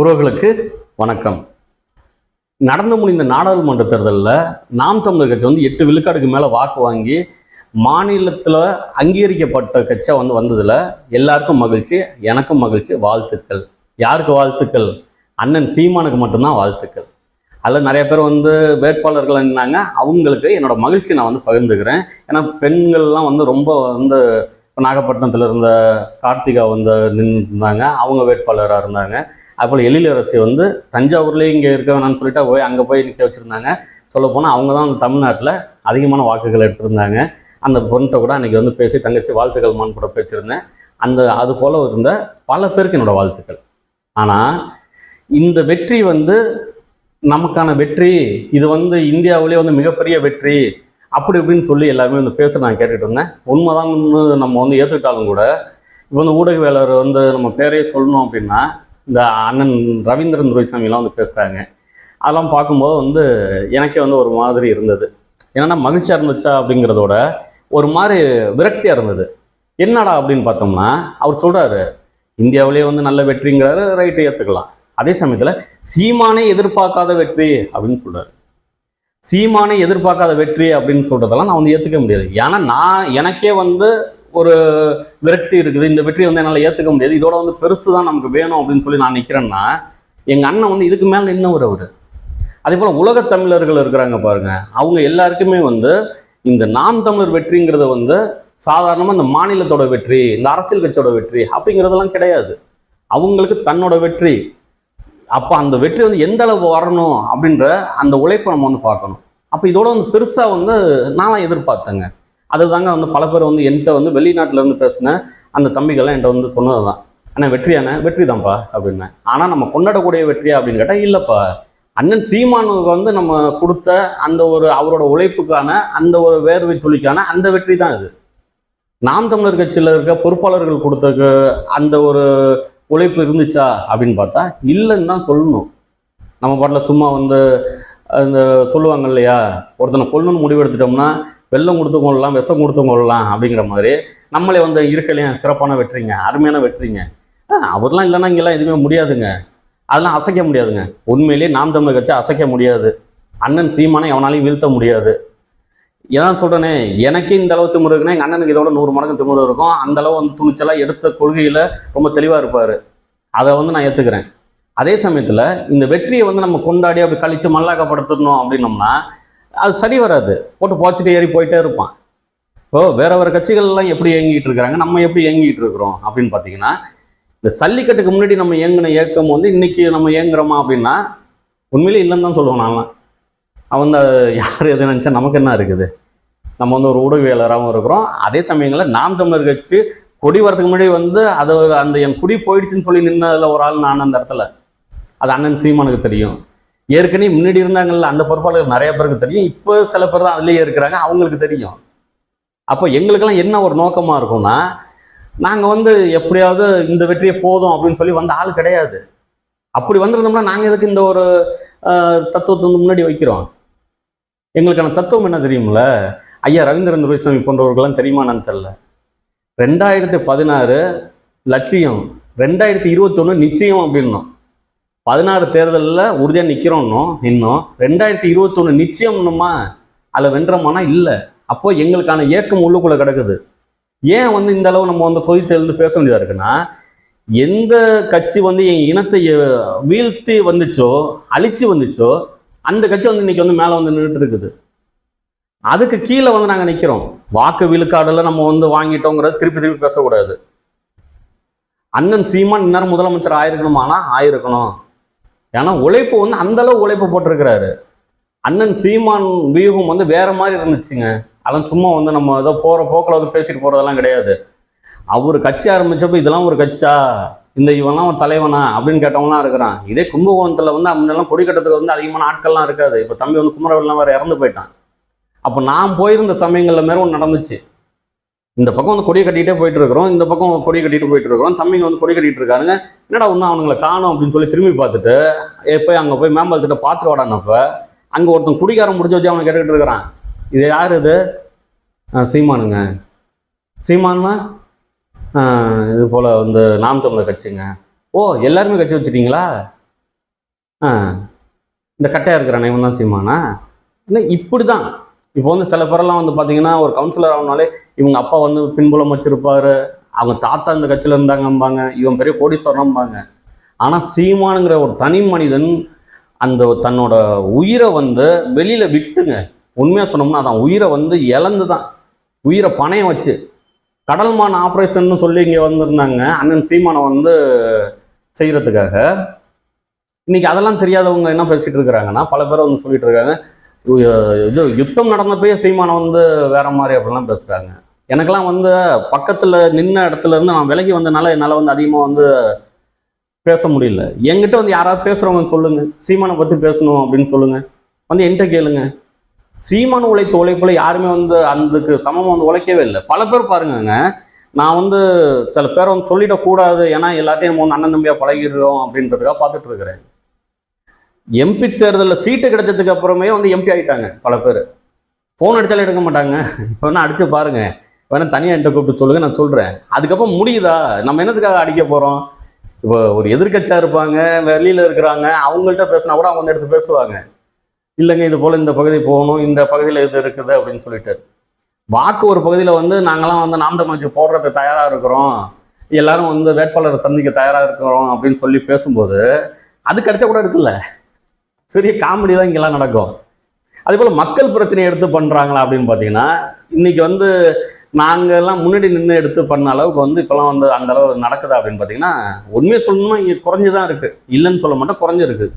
உறவுகளுக்கு வணக்கம். நடந்து முடிந்த நாடாளுமன்ற தேர்தலில் நாம் தமிழர் கட்சி வந்து எட்டு விழுக்காடுக்கு மேலே வாக்கு வாங்கி மாநிலத்தில் அங்கீகரிக்கப்பட்ட கட்சியாக வந்து வந்ததில் எல்லாருக்கும் மகிழ்ச்சி எனக்கும் மகிழ்ச்சி வாழ்த்துக்கள். யாருக்கு வாழ்த்துக்கள்? அண்ணன் சீமானுக்கு மட்டும்தான் வாழ்த்துக்கள். அதில் நிறைய பேர் வந்து வேட்பாளர்கள் என்னாங்க அவங்களுக்கு என்னோடய மகிழ்ச்சி நான் வந்து பகிர்ந்துக்கிறேன். ஏன்னா பெண்கள்லாம் வந்து ரொம்ப வந்து நாகப்பட்டினத்தில் இருந்த கார்த்திகா வந்து நின்று இருந்தாங்க அவங்க வேட்பாளராக இருந்தாங்க. அதுபோல் எழிலரசி வந்து தஞ்சாவூர்லேயே இங்கே இருக்க வேணாம்னு சொல்லிட்டு போய் அங்கே போய் நிற்க வச்சுருந்தாங்க. சொல்லப்போனால் அவங்க தான் அந்த தமிழ்நாட்டில் அதிகமான வாக்குகள் எடுத்திருந்தாங்க. அந்த பொண்ணிட்ட கூட அன்றைக்கி வந்து பேசி தங்கச்சி வாழ்த்துக்கள் மான் கூட பேசியிருந்தேன். அந்த அது போல் இருந்த பல பேருக்கு என்னோடய வாழ்த்துக்கள். ஆனால் இந்த வெற்றி வந்து நமக்கான வெற்றி இது வந்து இந்தியாவிலே வந்து மிகப்பெரிய வெற்றி அப்படி இப்படின்னு சொல்லி எல்லாருமே வந்து பேச நான் கேட்டுட்டு இருந்தேன். உண்மைதான் நம்ம வந்து ஏற்றுக்கிட்டாலும் கூட இப்போ வந்து ஊடகவியலாளர் வந்து நம்ம பேரே சொல்லணும் அப்படின்னா இந்த அண்ணன் ரவீந்திரன் துரைசாமிலாம் வந்து பேசுகிறாங்க அதெல்லாம் பார்க்கும்போது வந்து எனக்கே வந்து ஒரு மாதிரி இருந்தது. என்னென்னா மகிழ்ச்சியாக இருந்துச்சா அப்படிங்கிறதோட ஒரு மாதிரி விரக்தியாக இருந்தது. என்னடா அப்படின்னு பார்த்தோம்னா அவர் சொல்கிறாரு இந்தியாவிலேயே வந்து நல்ல வெற்றிங்கிறாரு ரைட்டு ஏற்றுக்கலாம் அதே சமயத்தில் சீமானே எதிர்பார்க்காத வெற்றி அப்படின்னு சொல்கிறாரு சீமானை எதிர்பார்க்காத வெற்றி அப்படின்னு சொல்கிறதெல்லாம் நான் வந்து ஏற்றுக்க முடியாது. ஏன்னா நான் எனக்கே வந்து ஒரு விரக்தி இருக்குது. இந்த வெற்றியை வந்து என்னால் ஏற்றுக்க முடியாது. இதோட வந்து பெருசு தான் நமக்கு வேணும் அப்படின்னு சொல்லி நான் நிற்கிறேன்னா எங்கள் அண்ணன் வந்து இதுக்கு மேலே நின்னவர் அவர். அதே போல் உலகத் தமிழர்கள் இருக்கிறாங்க பாருங்க. அவங்க எல்லாருக்குமே வந்து இந்த நாம் தமிழர் வெற்றிங்கிறத வந்து சாதாரணமாக இந்த மாநிலத்தோட வெற்றி இந்த அரசியல் கட்சியோட வெற்றி அப்படிங்கிறதெல்லாம் கிடையாது. அவங்களுக்கு தன்னோட வெற்றி. அப்போ அந்த வெற்றி வந்து எந்த அளவு வரணும் அப்படின்ற அந்த உழைப்பை நம்ம வந்து பார்க்கணும். அப்போ இதோட வந்து பெருசாக வந்து நான் எதிர்பார்த்தேங்க. அதுதாங்க வந்து பல பேர் வந்து என்கிட்ட வந்து வெளிநாட்டிலேருந்து பேசின அந்த தம்பிகள்லாம் என்கிட்ட வந்து சொன்னது தான் ஆனால் வெற்றியானே வெற்றி தான்ப்பா அப்படின்னேன். ஆனால் நம்ம கொண்டாடக்கூடிய வெற்றியா அப்படின்னு கேட்டால் இல்லைப்பா. அண்ணன் சீமானுக்கு வந்து நம்ம கொடுத்த அந்த ஒரு அவரோட உழைப்புக்கான அந்த ஒரு வேர்வை துளிக்கான அந்த வெற்றி தான் இது. நாம் தமிழர் கட்சியில் இருக்க பொறுப்பாளர்கள் கொடுத்த அந்த ஒரு உழைப்பு இருந்துச்சா அப்படின்னு பார்த்தா இல்லைன்னு தான் சொல்லணும். நம்ம பாட்டில் சும்மா வந்து அந்த சொல்லுவாங்க இல்லையா? ஒருத்தனை கொல்லணும்னு முடிவெடுத்துட்டோம்னா வெள்ளம் கொடுத்து கொள்ளலாம் விஷம் கொடுத்து கொள்ளலாம் அப்படிங்கிற மாதிரி நம்மளே வந்து இருக்கலையே சிறப்பான வெற்றிங்க அருமையான வெற்றிங்க. ஆ, அவர்லாம் இல்லைன்னா இங்கெல்லாம் எதுவுமே முடியாதுங்க. அதெல்லாம் அசைக்க முடியாதுங்க. உண்மையிலேயே நாம் தமிழ் கட்சி அசைக்க முடியாது. அண்ணன் சீமானை எவனாலையும் வீழ்த்த முடியாது. ஏதான் சொல்கிறேனே எனக்கே இந்த அளவு திமிரு இருக்குன்னா எங்கள் அண்ணனுக்கு இதோட நூறு மடங்கு திமுரு இருக்கும். அந்த அளவு வந்து துணிச்சலாக எடுத்த கொள்கையில் ரொம்ப தெளிவாக இருப்பார். அதை வந்து நான் ஏற்றுக்கிறேன் அதே சமயத்தில் இந்த வெற்றியை வந்து நம்ம கொண்டாடி அப்படி கழித்து மல்லாக்கப்படுத்தணும் அப்படின்னோம்னா அது சரி வராது. போட்டு போச்சுட்டு ஏறி போயிட்டே இருப்பான். இப்போ வேற வேற கட்சிகள்லாம் எப்படி இயங்கிட்டு இருக்கிறாங்க? நம்ம எப்படி இயங்கிட்டு இருக்கிறோம்? அப்படின்னு பார்த்தீங்கன்னா இந்த சல்லிக்கட்டுக்கு முன்னாடி நம்ம இயங்கின இயக்கம் வந்து இன்னைக்கு நம்ம இயங்குறோமா அப்படின்னா உண்மையிலே இல்லைன்னு தான் சொல்லுவோம் நான்லாம் அவன் யார் எது நினச்சா நமக்கு என்ன இருக்குது? நம்ம வந்து ஒரு ஊடகவியலராகவும் இருக்கிறோம். அதே சமயங்களில் நாம் தமிழர் கட்சி கொடி வரதுக்கு முன்னாடி வந்து அது அந்த என் குடி போயிடுச்சுன்னு சொல்லி நின்னதில் ஒரு ஆள் நான் அந்த இடத்துல. அது அண்ணன் சீமானுக்கு தெரியும். ஏற்கனவே முன்னாடி இருந்தாங்கல்ல அந்த பொறுப்பாளர்கள் நிறைய பேருக்கு தெரியும். இப்போ சில பேர் தான் அதுலேயே இருக்கிறாங்க அவங்களுக்கு தெரியும். அப்போ எங்களுக்கெல்லாம் என்ன ஒரு நோக்கமாக இருக்கும்னா நாங்கள் வந்து எப்படியாவது இந்த வெற்றியை போதும் அப்படின்னு சொல்லி வந்த ஆள் கிடையாது. அப்படி வந்திருந்தோம்னா நாங்கள் எதுக்கு இந்த ஒரு தத்துவத்தை வந்து முன்னாடி வைக்கிறோம்? எங்களுக்கான தத்துவம் என்ன தெரியுமில்ல ஐயா ரவீந்திரன் துரைசாமி போன்றவர்கள்லாம் தெரியுமா என்னன்னு தெரில ரெண்டாயிரத்தி பதினாறு லட்சியம் ரெண்டாயிரத்தி இருபத்தொன்று நிச்சயம் அப்படின்னோம். பதினாறு தேர்தலில் உறுதியாக நிற்கிறோன்னோ இன்னும் ரெண்டாயிரத்தி இருபத்தொன்று நிச்சயம்னுமா அதில் வென்றோமானா? இல்லை. அப்போ எங்களுக்கான ஏக்கம் உள்ளுக்குள்ளே கிடக்குது. ஏன் வந்து இந்த அளவு நம்ம வந்து கொதித்தெழுந்து பேச வேண்டியதாக இருக்குன்னா எந்த கட்சி வந்து என் இனத்தை வீழ்த்தி வந்துச்சோ அழிச்சு வந்துச்சோ அந்த கட்சி வந்து இன்னைக்கு வந்து மேலே வந்து நின்றுட்டு இருக்குது. அதுக்கு கீழே வந்து நாங்கள் நிற்கிறோம் வாக்கு விழுக்காடில் நம்ம வந்து வாங்கிட்டோங்கிறது திருப்பி திருப்பி பேசக்கூடாது. அண்ணன் சீமான் இன்னும் முதலமைச்சர் ஆயிருக்கணுமானா? ஆயிருக்கணும். ஏன்னா உழைப்பு வந்து அந்தளவு உழைப்பு போட்டிருக்கிறாரு. அண்ணன் சீமான் வியூகம் வந்து வேற மாதிரி இருந்துச்சுங்க. அதெல்லாம் சும்மா வந்து நம்ம ஏதோ போகிற போக்கில் வந்து பேசிட்டு போகிறதெல்லாம் கிடையாது. அவர் கட்சி ஆரம்பித்தப்போ இதெல்லாம் ஒரு கட்சா இந்த இவன்லாம் ஒரு தலைவனா அப்படின்னு கேட்டவங்களாம் இருக்கிறான். இதே கும்பகோணத்தில் வந்து முன்னெல்லாம் கொடி கட்டத்துக்கு வந்து அதிகமான ஆட்கள்லாம் இருக்காது. இப்போ தம்பி வந்து குமரவெல்லாம் வேறு இறந்து போயிட்டான். அப்போ நான் போயிருந்த சமயங்களில் மேலே ஒன்று நடந்துச்சு. இந்த பக்கம் வந்து கொடி கட்டிகிட்டே போயிட்டு இருக்கிறோம் இந்த பக்கம் கொடி கட்டிட்டு போயிட்டு இருக்கிறோம் தம்பிங்க வந்து கொடி கட்டிட்டு இருக்காருங்க என்னடா ஒன்றும் அவனுங்களை காணோம் அப்படின்னு சொல்லி திரும்பி பார்த்துட்டு போய் அங்கே போய் மேம்பாலத்திட்ட பார்த்துட்டு வாடானப்ப அங்கே ஒருத்தன் குடிகாரம் முடிஞ்ச வச்சு அவனை கேட்டுக்கிட்டு இருக்கிறான் இது யார் இது? "ஆ, சீமானுங்க. சீமானுமா இது போல் வந்து நாம் தமிழர் கட்சிங்க. ஓ எல்லாருமே கட்சி வச்சுட்டீங்களா? ஆ இந்த கட்டையாக இருக்கிறானே இவன் தான் சீமானா? இன்னும் இப்படி தான் இப்போ வந்து சில பேரெல்லாம் வந்து பார்த்தீங்கன்னா ஒரு கவுன்சிலர் ஆனாலே இவங்க அப்பா வந்து பின்புலம் வச்சிருப்பாரு. அவங்க தாத்தா இந்த கட்சியில் இருந்தாங்கம்பாங்க. இவன் பெரிய கோடீஸ்வரம்பாங்க ஆனால் சீமானுங்கிற ஒரு தனி மனிதன் அந்த தன்னோட உயிரை வந்து வெளியில் விட்டுங்க. உண்மையாக சொன்னோம்னா அதான் உயிரை வந்து இழந்து தான் உயிரை பணையம் வச்சு. கடல்மான் ஆப்ரேஷன் சொல்லி இங்கே வந்திருந்தாங்க. அண்ணன் சீமானை வந்து செய்கிறதுக்காக இன்னைக்கு அதெல்லாம் தெரியாதவங்க என்ன பேசிகிட்டு இருக்கிறாங்கன்னா பல பேர் வந்து சொல்லிட்டு இருக்காங்க. இது யுத்தம் நடந்தப்பயே சீமானம் வந்து வேற மாதிரி அப்படிலாம் பேசுறாங்க. எனக்கெல்லாம் வந்து பக்கத்துல நின்ன இடத்துல இருந்து நான் விலகி வந்தனால என்னால் வந்து அதிகமாக வந்து பேச முடியல. என்கிட்ட வந்து யாராவது பேசுறவங்க சொல்லுங்க. சீமானை பத்தி பேசணும் அப்படின்னு சொல்லுங்க. வந்து என்கிட்ட கேளுங்க. சீமான் உழைத்த உழைப்புல யாருமே வந்து அதுக்கு சமமாக வந்து உழைக்கவே இல்லை. பல பேர் பாருங்கங்க. நான் வந்து சில பேர் வந்து சொல்லிடக்கூடாது. ஏன்னா எல்லாத்தையும் நம்ம வந்து அண்ணன் தம்பியா பழகிடுறோம் அப்படின்றதுக்காக பார்த்துட்டு இருக்கிறேன். எம்பி தேர்தலில் சீட்டு கிடைச்சதுக்கு அப்புறமே வந்து எம்பி ஆகிட்டாங்க பல பேர். ஃபோன் அடித்தாலும் எடுக்க மாட்டாங்க. இப்போ வேணால் அடித்து பாருங்க. வேணால் தனியாக என்கிட்ட கூப்பிட்டு சொல்லுங்கள் நான் சொல்கிறேன் அதுக்கப்புறம் முடியுதா? நம்ம என்னத்துக்காக அடிக்க போகிறோம் இப்போ ஒரு எதிர்க்கட்சியாக இருப்பாங்க வெளியில் இருக்கிறாங்க அவங்கள்ட்ட பேசினா கூட அவங்க வந்து எடுத்து பேசுவாங்க. இல்லைங்க இது போல் இந்த பகுதி போகணும் இந்த பகுதியில் இது இருக்குது அப்படின்னு சொல்லிட்டு. வாக்கு ஒரு பகுதியில் வந்து நாங்களாம் வந்து நாம் தமிழ்ச்சி போடுறது தயாராக இருக்கிறோம். எல்லாரும் வந்து வேட்பாளரை சந்திக்க தயாராக இருக்கிறோம் அப்படின்னு சொல்லி பேசும்போது அது கிடைச்சா கூட இருக்குல்ல? பெரிய காமெடி தான் இங்கெல்லாம் நடக்கும். அதே போல் மக்கள் பிரச்சனையை எடுத்து பண்ணுறாங்களா அப்படின்னு பார்த்தீங்கன்னா இன்றைக்கி வந்து நாங்கள்லாம் முன்னாடி நின்று எடுத்து பண்ண அளவுக்கு வந்து இப்போலாம் வந்து அந்த அளவு நடக்குதா அப்படின்னு பார்த்தீங்கன்னா உண்மையை சொல்லணும்னா இங்கே குறைஞ்சு தான் இருக்குது இல்லைன்னு சொல்ல மாட்டோம் குறைஞ்சிருக்கு.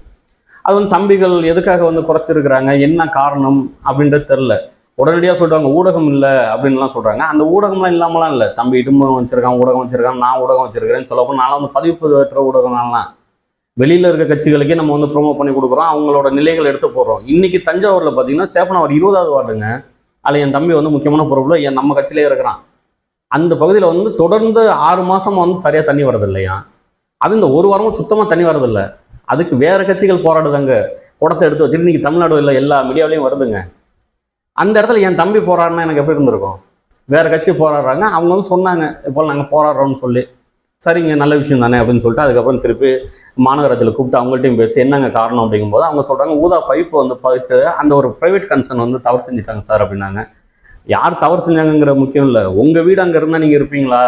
அது வந்து தம்பிகள் எதுக்காக வந்து குறைச்சிருக்கிறாங்க என்ன காரணம் அப்படின்றது தெரில உடனடியாக சொல்லிடுவாங்க ஊடகம் இல்லை அப்படின்லாம் சொல்கிறாங்க அந்த ஊடகம்லாம் இல்லாமலாம் இல்லை. தம்பி இடும்பம் வச்சுருக்கான் ஊடகம் வச்சுருக்கான் நான் ஊடகம் வச்சுருக்கிறேன்னு சொல்லப்போ நான்லாம் வந்து பதிவு பெற்ற ஊடகம்லாம் வெளியில் இருக்க கட்சிகளுக்கே நம்ம வந்து ப்ரோமோ பண்ணி கொடுக்குறோம். அவங்களோட நிலைகள் எடுத்து போடுறோம். இன்னைக்கு தஞ்சாவூரில் பார்த்தீங்கன்னா சேப்பனவர் இருபதாவது வார்டுங்க. அதில் என் தம்பி வந்து முக்கியமான பொறுப்பில் என் நம்ம கட்சியிலே இருக்கிறான். அந்த பகுதியில் வந்து தொடர்ந்து ஆறு மாதம் வந்து சரியாக தண்ணி வரது இல்லையா அது இந்த ஒரு வாரமும் சுத்தமாக தண்ணி வரதில்லை. அதுக்கு வேறு கட்சிகள் போராடுதாங்க. குடத்தை எடுத்து வச்சுட்டு இன்னைக்கு தமிழ்நாடு இல்லை எல்லா மீடியாவிலையும் வருதுங்க. அந்த இடத்துல என் தம்பி போராடினா எனக்கு எப்படி இருந்திருக்கும்? வேறு கட்சி போராடுறாங்க. அவங்க வந்து சொன்னாங்க இப்போ நாங்கள் போராடுறோம்னு சொல்லி. சரிங்க நல்ல விஷயம் தானே அப்படின்னு சொல்லிட்டு அதுக்கப்புறம் திருப்பி மாநகராட்சியில் கூப்பிட்டு அவங்கள்ட்டையும் பேசி என்னங்க காரணம் அப்படிங்கும்போது அவங்க சொல்கிறாங்க ஊதா பைப்பு வந்து பதிச்சு அந்த ஒரு ப்ரைவேட் கன்சர்ன் வந்து தவறு செஞ்சுட்டாங்க சார் அப்படின்னாங்க. யார் தவறு செஞ்சாங்கங்கிற முக்கியம் இல்லை. உங்கள் வீடு அங்கே இருந்தால் நீங்கள் இருப்பீங்களா?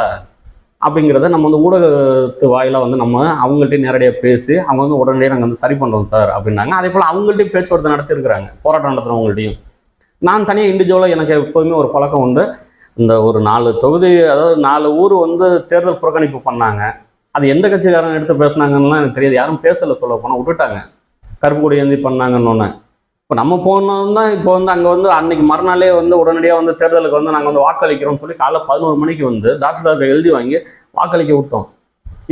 அப்படிங்கிறத நம்ம வந்து ஊடகத்து வாயிலாக வந்து நம்ம அவங்கள்ட்ட நேரடியாக பேசி அவங்க வந்து உடனடியாக நாங்கள் வந்து சரி பண்ணுறோம் சார் அப்படின்னாங்க. அதே போல் அவங்கள்ட்டையும் பேச்சுவார்த்தை நடத்திருக்கிறாங்க போராட்டம் நடத்துகிறவங்கள்ட்டையும் நான் தனியாக இண்டிவிஜுவலாக எனக்கு எப்போதுமே ஒரு பழக்கம் உண்டு. இந்த ஒரு நாலு தொகுதி அதாவது நாலு ஊர் வந்து தேர்தல் புறக்கணிப்பு பண்ணாங்க. அது எந்த கட்சிக்காரங்க எடுத்து பேசுனாங்கன்னுலாம் எனக்கு தெரியாது. யாரும் பேசலை சொல்ல போனால் விட்டுட்டாங்க. கருப்பு கொடி ஏந்தி பண்ணாங்கன்னு இப்போ நம்ம போனோம்னா இப்போ வந்து அங்கே வந்து அன்னைக்கு மறுநாளே வந்து உடனடியாக வந்து தேர்தலுக்கு வந்து நாங்கள் வந்து வாக்களிக்கிறோம்னு சொல்லி காலைல பதினோரு மணிக்கு வந்து தாசில்தார்கிட்ட எழுதி வாங்கி வாக்களிக்க விட்டோம்.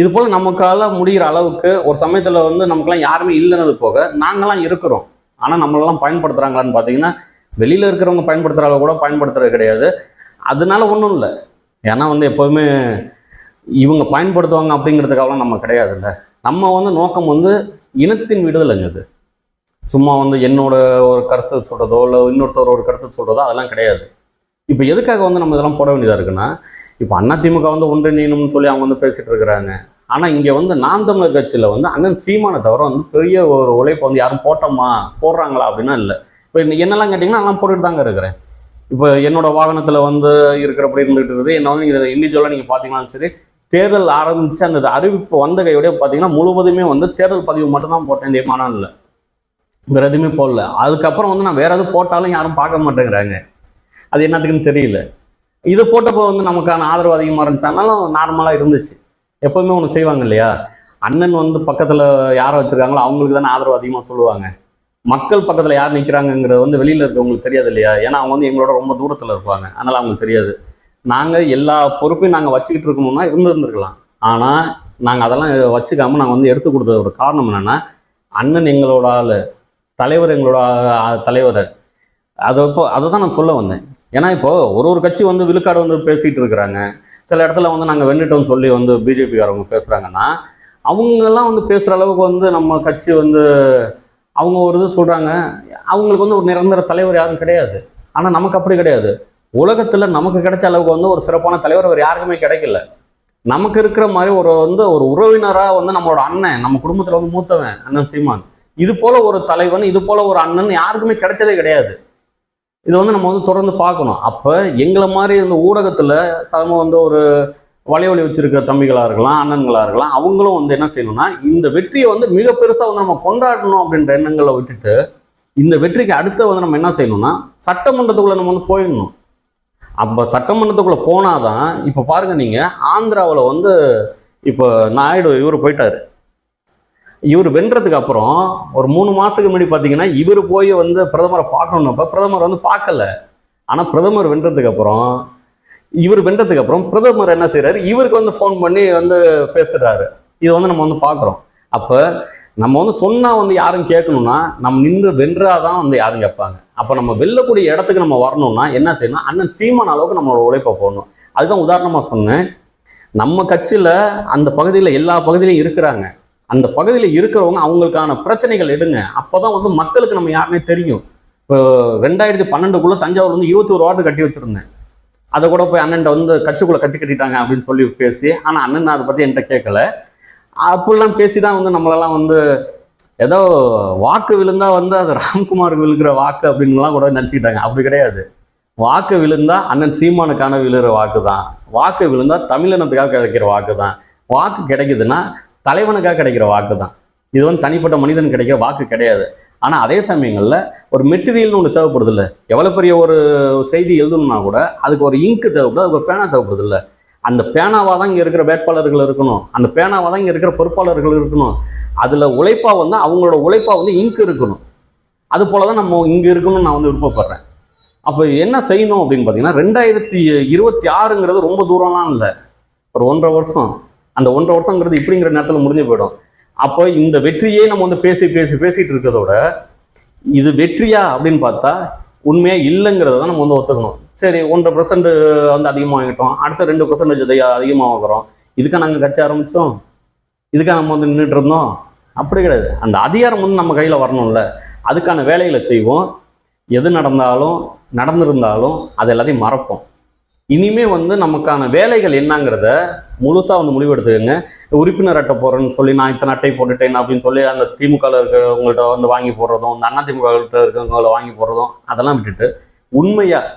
இது போல் நமக்கால முடிகிற அளவுக்கு ஒரு சமயத்தில் வந்து நமக்கெல்லாம் யாருமே இல்லைனது போக நாங்களாம் இருக்கிறோம். ஆனால் நம்மளெல்லாம் பயன்படுத்துகிறாங்களான்னு பார்த்தீங்கன்னா வெளியில் இருக்கிறவங்க பயன்படுத்துகிற அளவு கூட பயன்படுத்துறது கிடையாது. அதனால ஒன்றும் இல்லை. ஏன்னா வந்து எப்போதுமே இவங்க பயன்படுத்துவாங்க அப்படிங்கிறதுக்காகலாம் நம்ம கிடையாதுல்ல. நம்ம வந்து நோக்கம் வந்து இனத்தின் விடுதலைங்க அது. சும்மா வந்து என்னோட ஒரு கருத்து சொல்கிறதோ இல்லை இன்னொருத்தர் ஒரு கருத்து சொல்கிறதோ அதெல்லாம் கிடையாது. இப்போ எதுக்காக வந்து நம்ம இதெல்லாம் போட வேண்டியதாக இருக்குன்னா இப்போ அதிமுக வந்து ஒன்றிணையணும்னு சொல்லி அவங்க வந்து பேசிகிட்டு இருக்கிறாங்க. ஆனால் இங்கே வந்து நாம் தமிழர் கட்சியில் வந்து அண்ணன் சீமானை தவிர வந்து பெரிய ஒரு உழைப்பு வந்து யாரும் போட்டோமா போடுறாங்களா அப்படின்னா இல்லை. இப்போ என்னெல்லாம் கேட்டிங்கன்னா நான் போட்டுட்டு தாங்க இருக்கிறேன். இப்போ என்னோட வாகனத்தில் வந்து இருக்கிறப்படி இருந்துகிட்டு இருக்குது. என்ன வந்து நீங்கள் இண்டிவிஜுவலாக நீங்கள் பார்த்தீங்கன்னாலும் சரி தேர்தல் ஆரம்பித்து அந்த அறிவிப்பு வந்த கையோடய பார்த்தீங்கன்னா முழுவதுமே வந்து தேர்தல் பதிவு மட்டும்தான் போட்டேன் இந்த மாநாளில் வேறு எதுவுமே போடல. அதுக்கப்புறம் வந்து நான் வேறு எதுவும் போட்டாலும் யாரும் பார்க்க மாட்டேங்கிறாங்க. அது என்னத்துக்குன்னு தெரியல. இது போட்டப்போ வந்து நமக்கான ஆதரவு அதிகமாக இருந்துச்சானாலும் நார்மலாக இருந்துச்சு. எப்போவுமே ஒன்று செய்வாங்க இல்லையா? அண்ணன் வந்து பக்கத்தில் யாரை வச்சுருக்காங்களோ அவங்களுக்கு தானே ஆதரவு அதிகமாக சொல்லுவாங்க. மக்கள் பக்கத்தில் யார் நிற்கிறாங்கங்கிறது வந்து வெளியில் இருக்கவங்களுக்கு தெரியாது இல்லையா? ஏன்னா அவங்க வந்து எங்களோட ரொம்ப தூரத்தில் இருப்பாங்க. அதனால் அவங்களுக்கு தெரியாது. நாங்கள் எல்லா பொறுப்பையும் நாங்கள் வச்சுக்கிட்டு இருக்கணும்னா இருந்திருந்துருக்கலாம். ஆனால் நாங்கள் அதெல்லாம் வச்சுக்காமல் நாங்கள் வந்து எடுத்து கொடுத்ததோட காரணம் என்னென்னா அண்ணன் எங்களோட ஆள் தலைவர் எங்களோட தலைவர். அதை இப்போ அதை தான் நான் சொல்ல வந்தேன். ஏன்னா இப்போது ஒரு ஒரு கட்சி வந்து விழுக்காடு வந்து பேசிகிட்டு இருக்கிறாங்க. சில இடத்துல வந்து நாங்கள் வென்னுட்டோம்னு சொல்லி வந்து பிஜேபிக்காரவங்க பேசுகிறாங்கன்னா அவங்கெல்லாம் வந்து பேசுகிற அளவுக்கு வந்து நம்ம கட்சி வந்து அவங்க ஒரு இது சொல்கிறாங்க அவங்களுக்கு வந்து ஒரு நிரந்தர தலைவர் யாரும் கிடையாது. ஆனால் நமக்கு அப்படி கிடையாது. உலகத்தில் நமக்கு கிடைச்ச அளவுக்கு வந்து ஒரு சிறப்பான தலைவர் அவர் யாருக்குமே கிடைக்கல. நமக்கு இருக்கிற மாதிரி ஒரு வந்து ஒரு உறவினராக வந்து நம்மளோட அண்ணன் நம்ம குடும்பத்தில் வந்து மூத்தவன் அண்ணன் சீமான் இது போல ஒரு தலைவன் இது போல ஒரு அண்ணன் யாருக்குமே கிடைச்சதே கிடையாது. இது வந்து நம்ம வந்து தொடர்ந்து பார்க்கணும். அப்போ எங்களை மாதிரி இந்த ஊடகத்தில் சம வந்து ஒரு வலைவலி வச்சிருக்க தம்பிகளாக இருக்கலாம் அண்ணன்களாக இருக்கலாம் அவங்களும் வந்து என்ன செய்யணும்னா இந்த வெற்றியை வந்து மிக பெருசாக வந்து நம்ம கொண்டாடணும் அப்படின்ற எண்ணங்களை விட்டுட்டு இந்த வெற்றிக்கு அடுத்த வந்து நம்ம என்ன செய்யணும்னா சட்டமன்றத்துக்குள்ளே நம்ம வந்து போயிடணும். அப்போ சட்டமன்றத்துக்குள்ள போனாதான் இப்போ பாருங்க நீங்கள் ஆந்திராவில் வந்து இப்போ நாயுடு இவர் போயிட்டார். இவர் வென்றதுக்கு அப்புறம் ஒரு மூணு மாதத்துக்கு முன்னாடி பார்த்தீங்கன்னா இவர் போய் வந்து பிரதமரை பார்க்கணுன்னப்ப பிரதமர் வந்து பார்க்கல. ஆனால் பிரதமர் வென்றதுக்கு அப்புறம் இவர் வென்றதுக்கு அப்புறம் பிரதமர் என்ன செய்கிறாரு இவருக்கு வந்து ஃபோன் பண்ணி வந்து பேசுறாரு. இதை வந்து நம்ம வந்து பார்க்குறோம். அப்போ நம்ம வந்து சொன்னால் வந்து யாரும் கேட்கணும்னா நம்ம நின்று வென்றாதான் வந்து யாரும் கேட்பாங்க. அப்போ நம்ம வெல்லக்கூடிய இடத்துக்கு நம்ம வரணும்னா என்ன செய்யணும்? அண்ணன் சீமான அளவுக்கு நம்மளோட உழைப்பை போடணும். அதுதான் உதாரணமாக சொன்னேன். நம்ம கட்சியில் அந்த பகுதியில் எல்லா பகுதியிலையும் இருக்கிறாங்க. அந்த பகுதியில் இருக்கிறவங்க அவங்களுக்கான பிரச்சனைகள் எடுங்க. அப்போதான் வந்து மக்களுக்கு நம்ம யாருமே தெரியும். இப்போ ரெண்டாயிரத்தி பன்னெண்டுக்குள்ளே தஞ்சாவூர் வந்து இருபத்தி ஒரு வார்டு கட்டி வச்சிருந்தேன். அதை கூட போய் அண்ணன்ட்ட வந்து கட்சிக்குள்ள கட்சி கட்டிட்டாங்க அப்படின்னு சொல்லி பேசி ஆனால் அண்ணன் அதை பற்றி என்கிட்ட கேட்கல. அப்படிலாம் பேசி தான் வந்து நம்மளெல்லாம் வந்து ஏதோ வாக்கு விழுந்தா வந்து அது ராம்குமாருக்கு விழுகிற வாக்கு அப்படின்லாம் கூட நினச்சிக்கிட்டாங்க. அப்படி கிடையாது. வாக்கு விழுந்தா அண்ணன் சீமானுக்கான விழுகிற வாக்கு தான் வாக்கு விழுந்தா தமிழினத்துக்காக கிடைக்கிற வாக்கு தான் வாக்கு கிடைக்குதுன்னா தலைவனுக்காக கிடைக்கிற வாக்கு தான் இது வந்து தனிப்பட்ட மனிதன் கிடைக்கிற வாக்கு கிடையாது. ஆனால் அதே சமயங்களில் ஒரு மெட்டீரியல்னு ஒன்று தேவைப்படுது இல்லை எவ்வளோ பெரிய ஒரு செய்தி எழுதணும்னா கூட அதுக்கு ஒரு இங்கு தேவைப்படுது அதுக்கு ஒரு பேனா தேவைப்படுது இல்லை அந்த பேனாவாக தான் இங்கே இருக்கிற வேட்பாளர்கள் இருக்கணும். அந்த பேனாவாக தான் இங்கே இருக்கிற பொறுப்பாளர்கள் இருக்கணும். அதில் உழைப்பாக வந்து அவங்களோட உழைப்பாக வந்து இங்கு இருக்கணும். அது போல தான் நம்ம இங்கே இருக்கணும்னு நான் வந்து விருப்பப்படுறேன். அப்போ என்ன செய்யணும் அப்படின்னு பார்த்தீங்கன்னா ரெண்டாயிரத்தி இருபத்தி ஆறுங்கிறது ரொம்ப தூரம்லாம் இல்லை. ஒரு ஒன்றரை வருஷம். அந்த ஒன்றரை வருஷங்கிறது இப்படிங்கிற நேரத்தில் முடிஞ்சு போயிடும். அப்போ இந்த வெற்றியே நம்ம வந்து பேசி பேசி பேசிட்டு இருக்கிறதோட இது வெற்றியா அப்படின்னு பார்த்தா உண்மையா இல்லைங்கிறத தான் நம்ம வந்து ஒத்துக்கணும். சரி ஒன்றரை பர்சன்ட் வந்து அதிகமாக வாங்கிட்டோம். அடுத்த ரெண்டு பர்சன்டேஜ் அதிகமாக வாங்குறோம். இதுக்காக நாங்கள் கட்சி ஆரம்பித்தோம் இதுக்காக நம்ம வந்து நின்றுட்டு இருந்தோம். அப்படி கிடையாது. அந்த அதிகாரம் வந்து நம்ம கையில் வரணும்ல. அதுக்கான வேலைகளை செய்வோம். எது நடந்தாலும் நடந்திருந்தாலும் அது எல்லாத்தையும் மறப்போம். இனிமே வந்து நமக்கான வேலைகள் என்னங்கிறத முழுசாக வந்து முடிவெடுத்துக்கோங்க. உறுப்பினர் அட்டை போடுறேன்னு சொல்லி நான் இத்தனை அட்டை போட்டுட்டேன் அப்படின்னு சொல்லி அந்த திமுகவில் இருக்கிறவங்கள்ட்ட வந்து வாங்கி போடுறதும் இந்த அண்ணா திமுக இருக்கிறவங்கள வாங்கி போடுறதும் அதெல்லாம் விட்டுட்டு உண்மையாக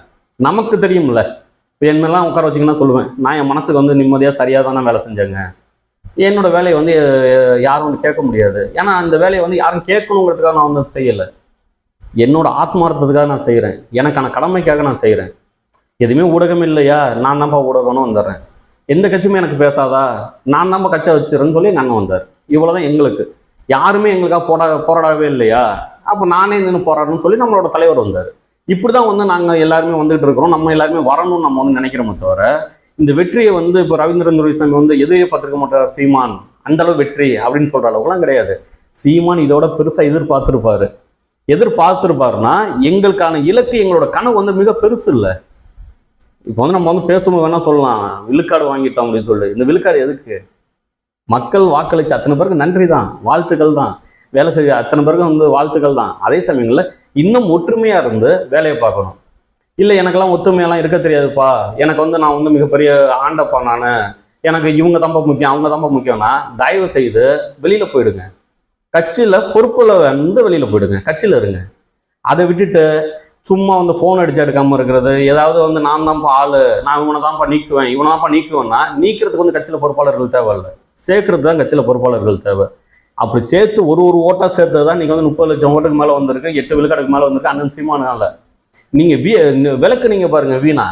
நமக்கு தெரியும்ல. இப்போ என்னெல்லாம் உட்கார வச்சிங்கன்னா சொல்லுவேன். நான் என் மனசுக்கு வந்து நிம்மதியாக சரியாக தானே வேலை செஞ்சேங்க. என்னோட வேலையை வந்து யாரும் வந்து கேட்க முடியாது. ஏன்னா அந்த வேலையை வந்து யாரும் கேட்கணுங்கிறதுக்காக நான் வந்து செய்யலை. என்னோட ஆத்மார்த்தத்துக்காக நான் செய்கிறேன் எனக்கான கடமைக்காக நான் செய்கிறேன் எதுவுமே ஊடகம் இல்லையா? நான் தான்ப்பா ஊடகம்னு வந்துடுறேன். எந்த கட்சியுமே எனக்கு பேசாதா? நான் தான்ப்பா கட்சியை வச்சிருன்னு சொல்லி எங்கள் வந்தார். இவ்வளோதான் எங்களுக்கு. யாருமே எங்களுக்காக போடா போராடவே இல்லையா? அப்போ நானே நின்று போராடணும்னு சொல்லி நம்மளோட தலைவர் வந்தார். இப்படி தான் வந்து நாங்கள் எல்லாருமே வந்துகிட்டு இருக்கிறோம். நம்ம எல்லாருமே வரணும்னு நம்ம வந்து நினைக்கிறோமே தவிர இந்த வெற்றியை வந்து இப்போ ரவீந்திரன் துரைசாமி வந்து எதிரே பார்த்துருக்க மாட்டார் சீமான். அந்த அளவு வெற்றி அப்படின்னு சொல்கிற அளவுக்குலாம் கிடையாது. சீமான் இதோட பெருசாக எதிர்பார்த்துருப்பாரு. எதிர்பார்த்துருப்பாருன்னா எங்களுக்கான இலக்கு எங்களோட கனவு வந்து மிக பெருசு இல்லை. இப்போ வந்து நம்ம வந்து பேசும்போது வேணால் சொல்லலாம். விழுக்காடு வாங்கிட்டோம் அப்படின்னு சொல்லி. இந்த விழுக்காடு எதுக்கு? மக்கள் வாக்களிச்ச அத்தனை பேருக்கு நன்றி தான். வாழ்த்துக்கள் தான். வேலை செய்ய அத்தனை பேருக்கும் வந்து வாழ்த்துக்கள் தான். அதே சமயங்களில் இன்னும் ஒற்றுமையாக இருந்து வேலையை பார்க்கணும். இல்லை எனக்கெல்லாம் ஒத்துமையெல்லாம் இருக்க தெரியாதுப்பா. எனக்கு வந்து நான் வந்து மிகப்பெரிய ஆண்டப்பா நான். எனக்கு இவங்க தான்ப்பா முக்கியம் அவங்க தான்ப்பா முக்கியம்னா தயவு செய்து வெளியில் போயிடுங்க. கட்சியில் பொறுப்பில் வந்து வெளியில் போயிடுங்க. கட்சியில் இருங்க. அதை விட்டுட்டு சும்மா வந்து ஃபோன் அடிச்சு எடுக்காமல் இருக்கிறது. ஏதாவது வந்து நான் தான்ப்பா ஆளு. நான் இவனை தான்ப்பா நீக்குவேன். இவனை தான்ப்பா நீக்குவேன்னா நீக்கிறதுக்கு வந்து கட்சியில் பொறுப்பாளர்கள் இல்லை சேர்க்கறது தான் கட்சியில் பொறுப்பாளர்கள் தேவை. அப்படி சேர்த்து ஒரு ஒரு ஓட்டாக சேர்த்தது தான் நீங்கள் வந்து முப்பது லட்சம் ஓட்டுக்கு மேலே வந்திருக்கு எட்டு விழுக்காடுக்கு மேலே வந்திருக்கு அண்ணன் சீமானால. நீங்கள் வீ விளக்கு நீங்கள் பாருங்கள் வீணா.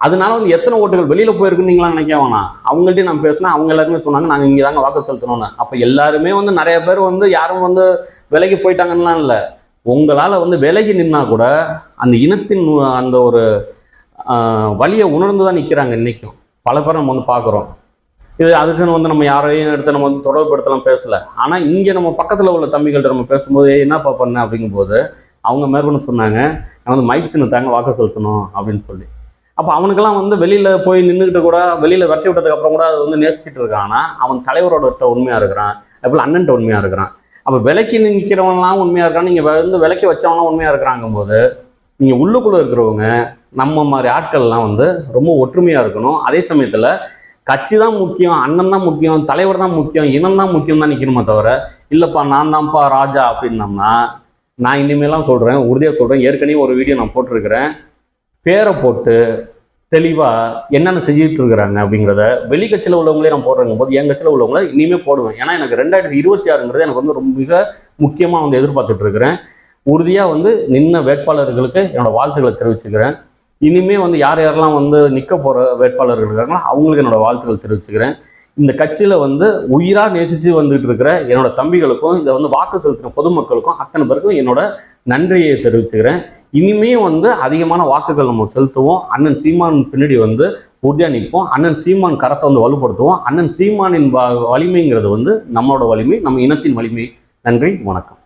அதனால வந்து எத்தனை ஓட்டுகள் வெளியில் போயிருக்குன்னு நீங்களாம் நினைக்க வேணாம். அவங்கள்ட்டே நான் பேசினேன் அவங்க எல்லாருமே சொன்னாங்க நாங்கள் இங்கே தாங்க வாக்கு செலுத்தணும்னு. அப்போ எல்லாருமே வந்து நிறைய பேர் வந்து யாரும் வந்து விலைக்கு போயிட்டாங்கன்னுலாம் இல்லை. உங்களால் வந்து விலகி நின்னா கூட அந்த இனத்தின் அந்த ஒரு வழியை உணர்ந்து தான் நிற்கிறாங்க இன்னைக்கும். பல பேர் நம்ம வந்து பார்க்குறோம். இது அதுக்குன்னு வந்து நம்ம யாரையும் எடுத்து நம்ம வந்து தொடர்புபடுத்தலாம் பேசலை. ஆனால் இங்கே நம்ம பக்கத்தில் உள்ள தம்பிகள்கிட்ட நம்ம பேசும்போது என்னப்பா பண்ண? அப்படிங்கும்போது அவங்க மேற்கொண்டு சொன்னாங்க நான் வந்து மைக் சின்ன தாங்க வாக்கு செலுத்தணும் அப்படின்னு சொல்லி. அப்போ அவனுக்கெல்லாம் வந்து வெளியில் போய் நின்றுக்கிட்டு கூட வெளியில் வெட்டி விட்டதுக்கப்புறம் கூட அது வந்து நேசிச்சுட்டு இருக்கான்னா அவன் தலைவரோட உண்மையாக இருக்கிறான். அதுபோல் அண்ணன்ட்ட உண்மையாக இருக்கிறான். அப்போ விலைக்கு நிற்கிறவன்லாம் உண்மையாக இருக்கான். நீங்கள் வந்து விலைக்கு வச்சவன்லாம் உண்மையாக இருக்கிறாங்கும் போது நீங்கள் உள்ளுக்குள்ளே இருக்கிறவங்க நம்ம மாதிரி ஆட்கள்லாம் வந்து ரொம்ப ஒற்றுமையாக இருக்கணும். அதே சமயத்தில் கட்சி தான் முக்கியம் அண்ணன் தான் முக்கியம் தலைவர் தான் முக்கியம் இனம் தான் முக்கியம் தான் நிற்கணுமே தவிர இல்லைப்பா நான் தான்ப்பா ராஜா அப்படின்னம்னா நான் இனிமேலாம் சொல்கிறேன் உறுதியாக சொல்கிறேன் ஏற்கனவே ஒரு வீடியோ நான் போட்டிருக்கிறேன். பேரை போட்டு தெளிவாக என்னென்ன செஞ்சுட்டு இருக்கிறாங்க அப்படிங்கிறத வெளி கட்சியில் உள்ளவங்களே நான் போடுறேங்க. போது என் கட்சியில் உள்ளவங்கள இனிமேல் போடுவேன். ஏன்னா எனக்கு ரெண்டாயிரத்தி இருபத்தி ஆறுங்கிறது எனக்கு வந்து ரொம்ப மிக முக்கியமாக வந்து எதிர்பார்த்துட்டு இருக்கிறேன். உறுதியாக வந்து நின்ன வேட்பாளர்களுக்கு என்னோடய வாழ்த்துக்களை தெரிவிச்சுக்கிறேன். இனிமே வந்து யார் யாரெல்லாம் வந்து நிற்க போகிற வேட்பாளர்கள் இருக்காங்களோ அவங்களுக்கு என்னோடய வாழ்த்துக்கள் தெரிவிச்சுக்கிறேன். இந்த கட்சியில் வந்து உயிராக நேசித்து வந்துட்டு இருக்கிற என்னோட தம்பிகளுக்கும் இதை வந்து வாக்கு செலுத்தின பொதுமக்களுக்கும் அத்தனை பேருக்கும் என்னோட நன்றியை தெரிவிச்சுக்கிறேன். இனிமே வந்து அதிகமான வாக்குகள் நம்ம செலுத்துவோம். அண்ணன் சீமான் பின்னாடி வந்து உறுதியாக நிற்போம். அண்ணன் சீமான் கரத்தை வந்து வலுப்படுத்துவோம். அண்ணன் சீமானின் வ வலிமைங்கிறது வந்து நம்மளோட வலிமை நம்ம இனத்தின் வலிமை. நன்றி வணக்கம்.